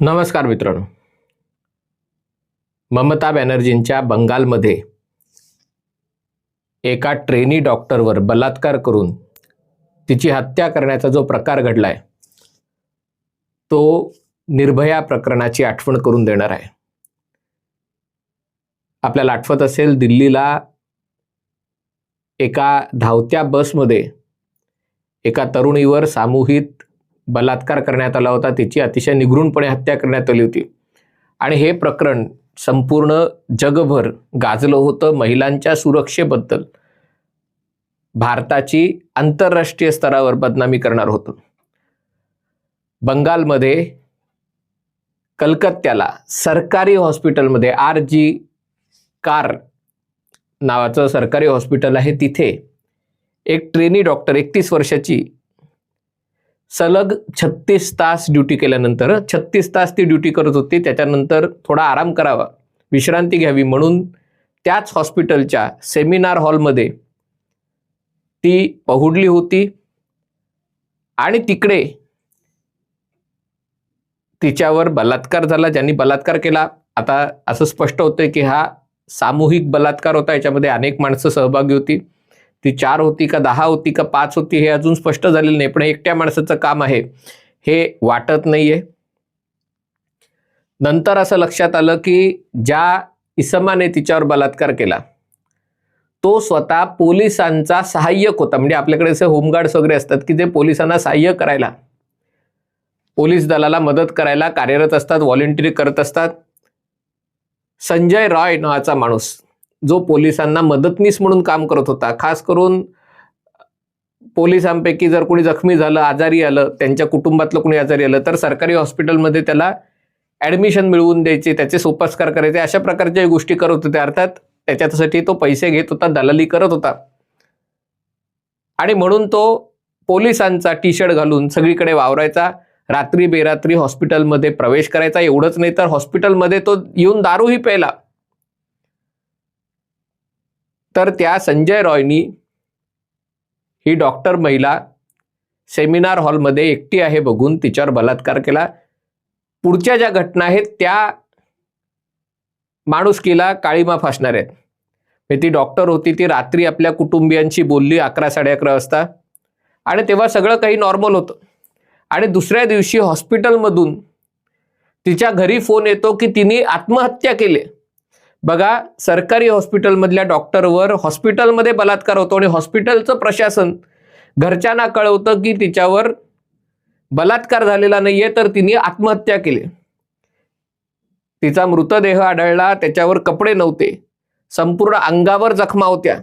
नमस्कार मित्रांनो. ममता बॅनर्जींच्या बंगालमध्ये एका ट्रेनी डॉक्टरवर बलात्कार करून तिची हत्या करण्याचा जो प्रकार घडलाय तो निर्भया प्रकरणाची आठवण करून देणार आहे. आपल्याला आठवत असेल दिल्लीला एका धावत्या बसमध्ये एका तरुणीवर सामूहिक बलात्कार करण्यात आला होता. तिची अतिशय निगृणपणे हत्या करण्यात आली होती. आणि हे प्रकरण संपूर्ण जगभर गाजलं होतं महिलांच्या सुरक्षेबद्दल. भारताची आंतरराष्ट्रीय स्तरावर बदनामी करणार होतं. बंगालमध्ये कलकत्त्याला सरकारी हॉस्पिटलमध्ये आर जी कार नावाचं सरकारी हॉस्पिटल आहे तिथे. एक ट्रेनी डॉक्टर एकतीस वर्षाची. सलग छत्तीस तास ड्युटी केल्यानंतर छत्तीस तास ती ड्युटी करत होती त्याच्यानंतर थोडा आराम करावा विश्रांती घ्यावी म्हणून त्याच हॉस्पिटलच्या सेमिनार हॉलमध्ये ती पहुडली होती. आणि तिकडे तिच्यावर बलात्कार झाला ज्यांनी बलात्कार केला. आता असं स्पष्ट होतंय की हा सामूहिक बलात्कार होता याच्यामध्ये अनेक माणसं सहभागी होती. ती चार होती का दहा होती का पाच होती हे अजून स्पष्ट झालेलं नाही पण एकट्या माणसाचं काम आहे. हे वाटत नाहीये. नंतर असं लक्षात आलं की ज्या इसमाने तिच्यावर बलात्कार केला तो स्वतः पोलिसांचा सहाय्यक होता. म्हणजे आपल्याकडे असे होमगार्ड्स वगैरे असतात की जे पोलिसांना सहाय्य करायला पोलीस दलाला मदत करायला कार्यरत असतात व्हॉलेंटिअर करत असतात. संजय रॉय नावाचा माणूस जो पोलिसांना मदतनीस म्हणून काम करत होता. खास करून पोलिसांपैकी जर कोणी जखमी झालं आजारी आलं त्यांच्या कुटुंबातलं कोणी आजारी आलं तर सरकारी हॉस्पिटलमध्ये त्याला ॲडमिशन मिळवून द्यायचे त्याचे सोपस्कार करायचे अशा प्रकारच्या गोष्टी करत होते. अर्थात त्याच्यासाठी तो पैसे घेत होता दलाली करत होता. आणि म्हणून तो पोलिसांचा टी शर्ट घालून सगळीकडे वावरायचा. रात्री बेरात्री हॉस्पिटलमध्ये प्रवेश करायचा एवढंच नाही तर हॉस्पिटलमध्ये तो येऊन दारूही प्यायला. तर त्या संजय रॉयनी ही डॉक्टर महिला सेमिनार हॉलमध्ये एकटी आहे बघून तिच्यावर बलात्कार केला. पुढच्या ज्या घटना आहेत त्या माणुसकीला काळीमा फासणार आहेत. ती डॉक्टर होती ती रात्री आपल्या कुटुंबियांशी बोलली अकरा साडे अकरा वाजता. आणि तेव्हा सगळं काही नॉर्मल होतं. आणि दुसऱ्या दिवशी हॉस्पिटलमधून तिच्या घरी फोन येतो की तिने आत्महत्या केली. बघा सरकारी हॉस्पिटलमधल्या डॉक्टरवर हॉस्पिटलमध्ये बलात्कार होतो आणि हॉस्पिटलचं प्रशासन घरच्यांना कळवतं की तिच्यावर बलात्कार झालेला नाहीये तर तिने आत्महत्या केली. तिचा मृतदेह आढळला त्याच्यावर कपडे नव्हते. संपूर्ण अंगावर जखमा होत्या.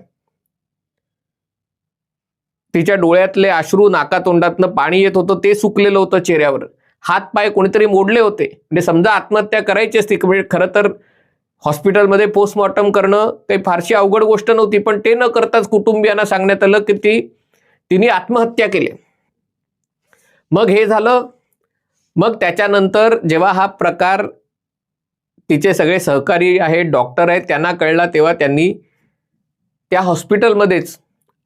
तिच्या डोळ्यातले अश्रू नाकातोंडातनं पाणी येत होतं ते सुकलेलं होतं चेहऱ्यावर. हात पाय कोणीतरी मोडले होते. म्हणजे समजा आत्महत्या करायची असती म्हणजे खरं तर हॉस्पिटलमध्ये पोस्टमॉर्टम करणं काही फारशी अवघड गोष्ट नव्हती पण ते न करताच कुटुंबियांना सांगण्यात आलं की ती तिने आत्महत्या केली. मग हे झालं. मग त्याच्यानंतर जेव्हा हा प्रकार तिचे सगळे सहकारी आहेत डॉक्टर आहेत त्यांना कळला तेव्हा त्यांनी त्या हॉस्पिटलमध्येच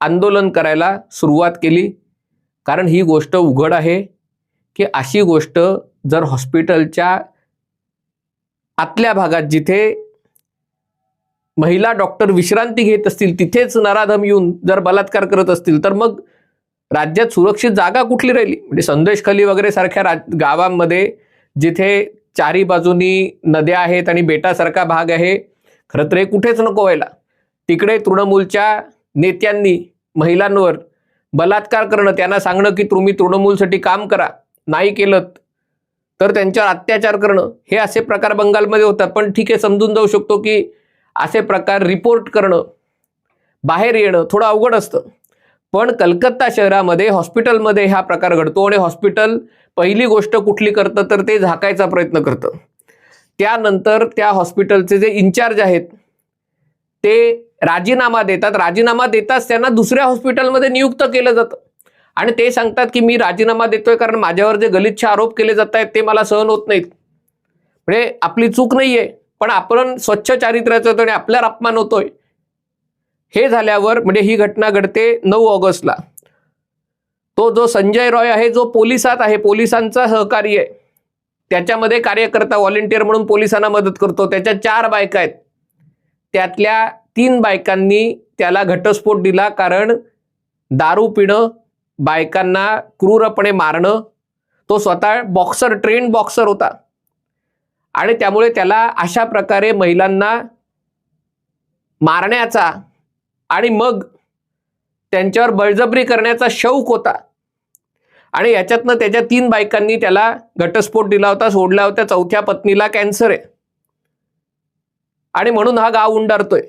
आंदोलन करायला सुरुवात केली. कारण ही गोष्ट उघड आहे की अशी गोष्ट जर हॉस्पिटलच्या आतल्या भागात जिथे महिला डॉक्टर विश्रांती घेत असतील तिथेच नराधम येऊन जर बलात्कार करत असतील तर मग राज्यात सुरक्षित जागा कुठली राहिली? म्हणजे संदेशखाली वगैरे सारख्या राज गावांमध्ये जिथे चारी बाजूनी नद्या आहेत आणि बेटासारखा भाग आहे खरं तर हे कुठेच नको व्हायला. तिकडे तृणमूलच्या नेत्यांनी महिलांवर बलात्कार करणं त्यांना सांगणं की तुम्ही तृणमूलसाठी काम करा नाही केलं तर त्यांच्यावर अत्याचार करणं हे असे प्रकार बंगालमध्ये होतात. पण ठीक आहे समजून जाऊ शकतो की असे प्रकार रिपोर्ट करणं बाहेर येणं थोडं अवघड असतं. पण कलकत्ता शहरामध्ये हॉस्पिटलमध्ये हा प्रकार घडतो आणि हॉस्पिटल पहिली गोष्ट कुठली करतं तर ते झाकायचा प्रयत्न करतं. त्यानंतर त्या हॉस्पिटलचे जे इन्चार्ज आहेत ते राजीनामा देतात. राजीनामा देताच त्यांना दुसऱ्या हॉस्पिटलमध्ये नियुक्त केलं जातं. आणि ते सांगतात की मी राजीनामा देतोय कारण माझ्यावर जे गलिच्छ आरोप केले जात आहेत ते मला सहन होत नाहीत. म्हणजे आपली चूक नाहीये पण आपण स्वच्छ चारित्र्याचं होतो आणि आपल्यावर अपमान होतोय. हे झाल्यावर म्हणजे ही घटना घडते नऊ ऑगस्टला. तो जो संजय रॉय आहे जो पोलिसात आहे पोलिसांचा सहकारी आहे. त्याच्यामध्ये कार्यकर्ता व्हॉलेंटियर म्हणून पोलिसांना मदत करतो. त्याच्या चार बायका आहेत. त्यातल्या तीन बायकांनी त्याला घटस्फोट दिला कारण दारू पिणं बायकांना क्रूरपणे मारणं तो स्वतः बॉक्सर ट्रेंड बॉक्सर होता. आणि त्यामुळे त्याला अशा प्रकारे महिलांना मारण्याचा आणि मग त्यांच्यावर बळजबरी करण्याचा शौक होता. आणि याच्यातनं त्याच्या तीन बायकांनी त्याला घटस्फोट दिला होता सोडला होता चौथ्या पत्नीला कॅन्सर आहे. आणि म्हणून हा गाव उंडारतोय.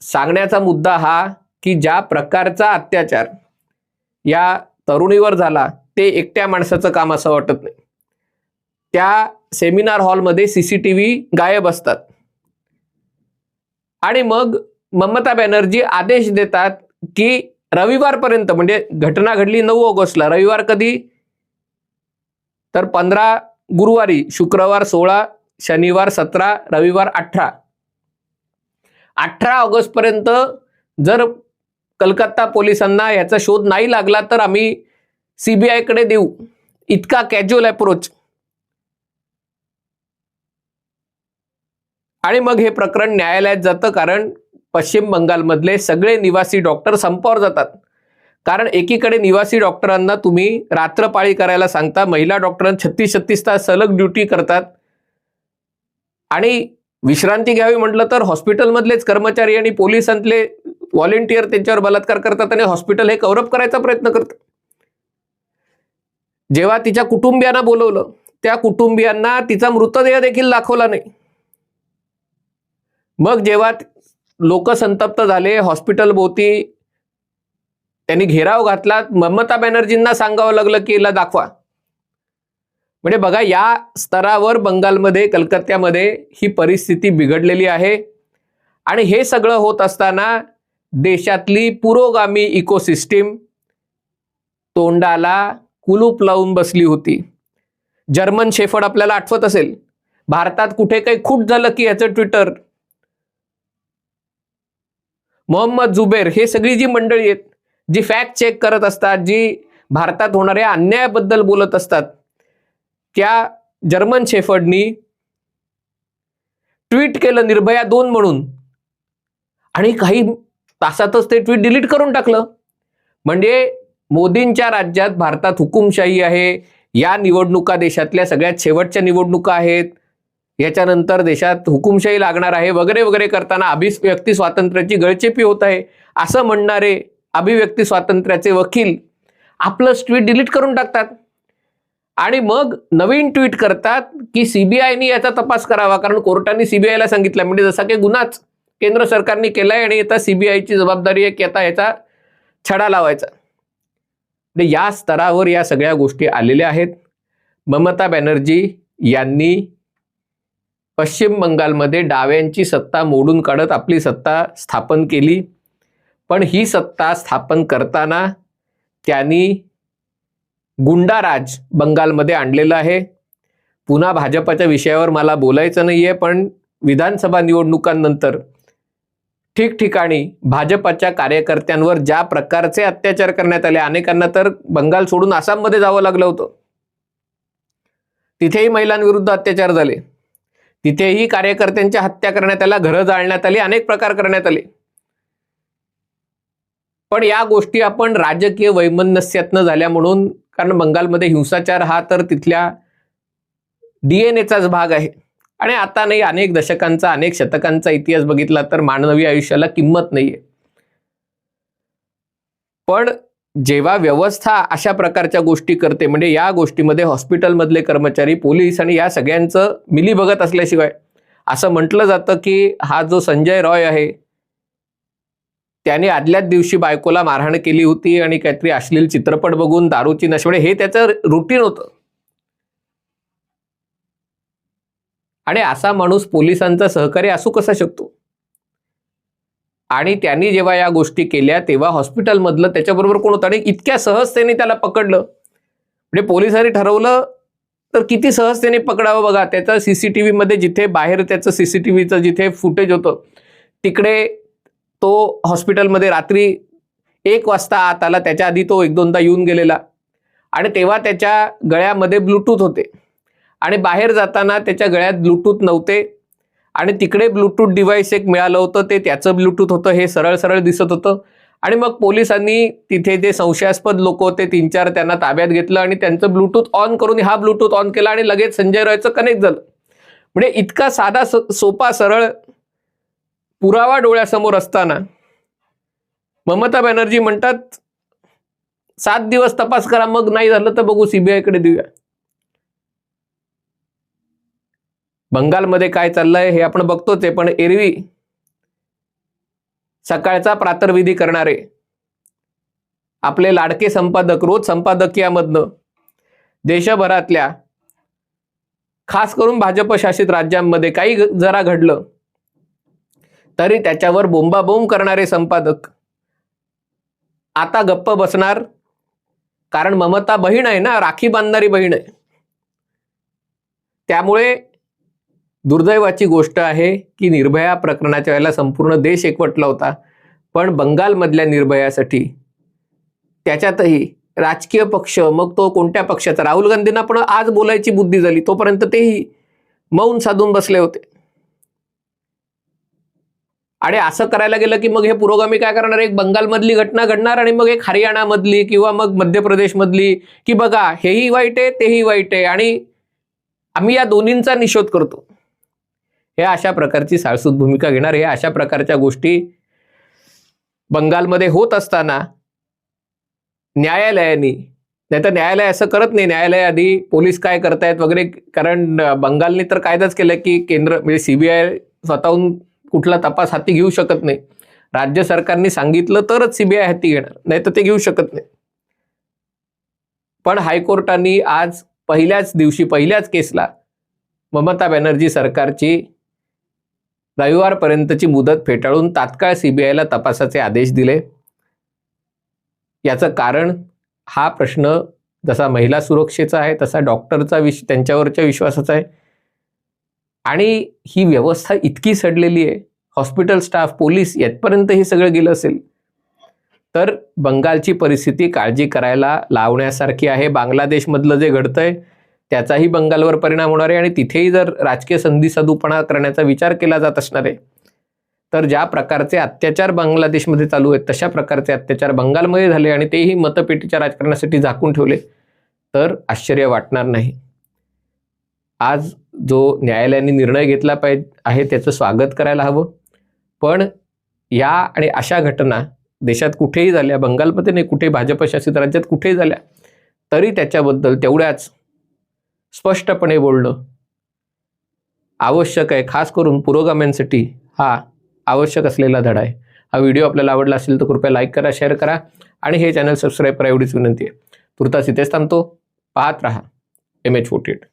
सांगण्याचा मुद्दा हा की ज्या प्रकारचा अत्याचार या तरुणीवर झाला ते एकट्या माणसाचं काम असं वाटत नाही. त्या सेमिनार हॉलमध्ये सीसीटीव्ही गायब असतात. आणि मग ममता बॅनर्जी आदेश देतात की रविवारपर्यंत म्हणजे घटना घडली नऊ ऑगस्टला रविवार कधी? तर पंधरा गुरुवारी शुक्रवार सोळा शनिवार सतरा रविवार अठरा. अठरा ऑगस्टपर्यंत जर कलकत्ता पोलिसांना याचा शोध नाही लागला तर आम्ही सीबीआयकडे देऊ. इतका कॅज्युअल अप्रोच आणि मग हे प्रकरण न्यायालयात जातं कारण पश्चिम बंगालमधले सगळे निवासी डॉक्टर संपावर जातात. कारण एकीकडे निवासी डॉक्टरांना तुम्ही रात्रपाळी करायला सांगता महिला डॉक्टरांना छत्तीस छत्तीस तास सलग ड्युटी करतात. आणि विश्रांती घ्यावी म्हटलं तर हॉस्पिटलमधलेच कर्मचारी आणि पोलिसांतले व्हॉलेंटियर त्यांच्यावर बलात्कार करतात आणि हॉस्पिटल हे कव्हरअप करायचा प्रयत्न करतात. जेव्हा तिच्या कुटुंबियांना बोलवलं त्या कुटुंबियांना तिचा मृतदेह देखील दाखवला नाही. मग जेव्हा लोक संतप्त झाले हॉस्पिटल भोवती त्यांनी घेराव घातला ममता बॅनर्जींना सांगावं लागलं की हिला दाखवा. म्हणजे बघा या स्तरावर बंगालमध्ये कलकत्त्यामध्ये ही परिस्थिती बिघडलेली आहे. आणि हे सगळं होत असताना देशातली पुरोगामी इकोसिस्टीम तोंडाला कुलूप लावून बसली होती. जर्मन शेफड आपल्याला आठवत असेल भारतात कुठे काही खूट झालं की याचं ट्विटर. मोहम्मद जुबेर हे सगळी जी मंडळी आहेत जी फॅक्ट चेक करत असतात जी भारतात होणाऱ्या अन्यायाबद्दल बोलत असतात त्या जर्मन शेफर्डनी ट्विट केलं निर्भया दोन म्हणून. आणि काही तासातच ते ट्विट डिलीट करून टाकलं. म्हणजे मोदींच्या राज्यात भारतात हुकुमशाही आहे या निवडणुका देशातल्या सगळ्यात शेवटच्या निवडणुका आहेत याच्यानंतर देशात हुकुमशाही लागणार आहे वगैरे वगैरे करताना अभिव्यक्ती स्वातंत्र्याची गळचेपी होत आहे. असं म्हणणारे अभिव्यक्ती स्वातंत्र्याचे वकील आपलं ट्विट डिलीट करून टाकतात. आणि मग नवीन ट्विट करतात की सीबीआयनी याचा तपास करावा. कारण कोर्टाने सीबीआयला सांगितलं. म्हणजे जसा काही गुन्हाच केंद्र सरकारने केलाय आणि आता सीबीआयची जबाबदारी आहे की आता याचा छडा लावायचा. म्हणजे या स्तरावर या सगळ्या गोष्टी आलेल्या आहेत. ममता बॅनर्जी यांनी पश्चिम बंगालमध्ये डाव्यांची सत्ता मोडून काढत आपली सत्ता स्थापन केली. पण ही सत्ता स्थापन करताना त्यांनी गुंडाराज बंगालमध्ये आणलेलं आहे. पुन्हा भाजपाच्या विषयावर मला बोलायचं नाही आहे पण विधानसभा निवडणुकांनंतर ठिकठिकाणी भाजपाच्या कार्यकर्त्यांवर ज्या प्रकारचे अत्याचार करण्यात आले अनेकांना तर बंगाल सोडून आसाममध्ये जावं लागलं होतं. तिथेही महिलांविरुद्ध अत्याचार झाले. तिथेही कार्यकर्त्यांच्या हत्या करण्यात आल्या घरं जाळण्यात आली अनेक प्रकार करण्यात आले. पण या गोष्टी आपण राजकीय वैमनस्यातनं झाल्या म्हणून कारण बंगालमध्ये हिंसाचार हा तर तिथल्या डीएनएचाच भाग आहे. आणि आता नाही अनेक दशकांचा अनेक शतकांचा इतिहास बघितला तर मानवी आयुष्याला किंमत नाहीये. पण जेव्हा व्यवस्था अशा प्रकारच्या गोष्टी करते म्हणजे या गोष्टीमध्ये हॉस्पिटलमधले कर्मचारी पोलीस आणि या सगळ्यांचं मिली बघत असल्याशिवाय असं म्हटलं जातं की हा जो संजय रॉय आहे त्याने आदल्याच दिवशी बायकोला मारहाण केली होती आणि काहीतरी अश्लील चित्रपट बघून दारूची नशवडे हे त्याचं रुटीन होतं. आणि असा माणूस पोलिसांचा सहकारी असू कसा शकतो? आणि त्यांनी जेव्हा या गोष्टी केल्या तेव्हा हॉस्पिटलमधलं त्याच्याबरोबर कोण होतं? आणि इतक्या सहजतेने त्याला पकडलं. म्हणजे पोलिसांनी ठरवलं तर किती सहजतेने पकडावं बघा. त्याचं सीसीटीव्ही मध्ये जिथे बाहेर त्याचं सीसीटीव्हीचं जिथे फुटेज होतं तिकडे तो हॉस्पिटलमध्ये रात्री एक वाजता आत आला त्याच्या आधी तो एक दोनदा येऊन गेलेला. आणि तेव्हा त्याच्या गळ्यामध्ये ब्लूटूथ होते. आणि बाहेर जाताना त्याच्या गळ्यात ब्लूटूथ नव्हते. आणि तिकडे ब्लूटूथ डिव्हाइस एक मिळालं होतं ते त्याचं ब्लूटूथ होतं हे सरळ सरळ दिसत होतं. आणि मग पोलिसांनी तिथे जे संशयास्पद लोक होते तीन चार त्यांना ताब्यात घेतलं आणि त्यांचं ब्लूटूथ ऑन करून हा ब्लूटूथ ऑन केला आणि लगेच संजय रॉयचं कनेक्ट झालं. म्हणजे इतका साधा स- सोपा सरळ पुरावा डोळ्यासमोर असताना ममता बॅनर्जी म्हणतात सात दिवस तपास करा मग नाही झालं तर बघू सीबीआयकडे देऊया. बंगालमध्ये काय चाललंय हे आपण बघतोच आहे पण एरवी सकाळचा प्रातर्विधी करणारे आपले लाडके संपादक रोज संपादकीयामधनं देशभरातल्या खास करून भाजप शासित राज्यांमध्ये काही जरा घडलं तरी त्याच्यावर बोंबाबोंब करणारे संपादक. आता गप्प बसणार. कारण ममता बहीण आहे ना राखी बांधणारी बहीण आहे. त्यामुळे दुर्दैवाची गोष्ट आहे की निर्भया प्रकरणाच्या वेळेला संपूर्ण देश एकवटला होता. पण बंगालमधल्या निर्भयासाठी त्याच्यातही राजकीय पक्ष मग तो कोणत्या पक्षाचा? राहुल गांधींना पण आज बोलायची बुद्धी झाली. तोपर्यंत तेही मौन साधून बसले होते. आणि असं करायला गेलं की मग हे पुरोगामी काय करणार? एक बंगालमधली घटना घडणार आणि मग एक हरियाणामधली किंवा मग मध्य प्रदेशमधली की बघा हेही वाईट आहे तेही वाईट आहे. आणि आम्ही या दोन्हींचा निषेध करतो. हे अशा प्रकारची साळसूद भूमिका घेणार. हे अशा प्रकारच्या गोष्टी बंगालमध्ये होत असताना न्यायालयाने नाही तर न्यायालय असं करत नाही. न्यायालय आधी पोलीस काय करतायत वगैरे कारण बंगालने तर कायदाच केलं की केंद्र म्हणजे सीबीआय स्वतःहून कुठला तपास हाती घेऊ शकत नाही. राज्य सरकारने सांगितलं तरच सीबीआय हाती घेणार नाही तर ते घेऊ शकत नाही. पण हायकोर्टाने आज पहिल्याच दिवशी पहिल्याच केसला ममता बॅनर्जी सरकारची रविवारपर्यंतची मुदत फेटाळून तात्काळ सीबीआयला तपासाचे आदेश दिले. याचं कारण हा प्रश्न जसा महिला सुरक्षेचा आहे तसा डॉक्टरचा विश त्यांच्यावरच्या विश्वासाचा आहे. आणि ही व्यवस्था इतकी सडलेली आहे. हॉस्पिटल स्टाफ पोलीस यातपर्यंत हे सगळं गेलं असेल. तर बंगालची परिस्थिती काळजी करायला लावण्यासारखी आहे. बांगलादेशमधलं जे घडतंय त्याचाही बंगालवर परिणाम होणार आहे आणि तिथेही जर राजकीय संधी सदुपणा करण्याचा विचार केला जात असणार आहे तर ज्या प्रकारचे अत्याचार बांगलादेशमध्ये चालू आहेत तशा प्रकारचे अत्याचार बंगालमध्ये झाले आणि तेही मतपेटीच्या राजकारणासाठी झाकून ठेवले तर आश्चर्य वाटणार नाही. आज जो न्यायालयाने निर्णय घेतला पाहिजे आहे त्याचं स्वागत करायला हवं. पण या आणि अशा घटना देशात कुठेही झाल्या बंगालमध्ये नाही कुठे भाजप शासित राज्यात कुठेही झाल्या तरी त्याच्याबद्दल तेवढ्याच स्पष्टपणे बोलणं आवश्यक आहे. खास करून पुरोगाम्यांसाठी हा आवश्यक असलेला धडा आहे. हा व्हिडिओ आपल्याला आवडला असेल तर कृपया लाईक करा शेअर करा आणि हे चॅनल सबस्क्राईब करा एवढीच विनंती आहे. तुर्तास इथेच थांबतो. पाहत रहा. M H forty eight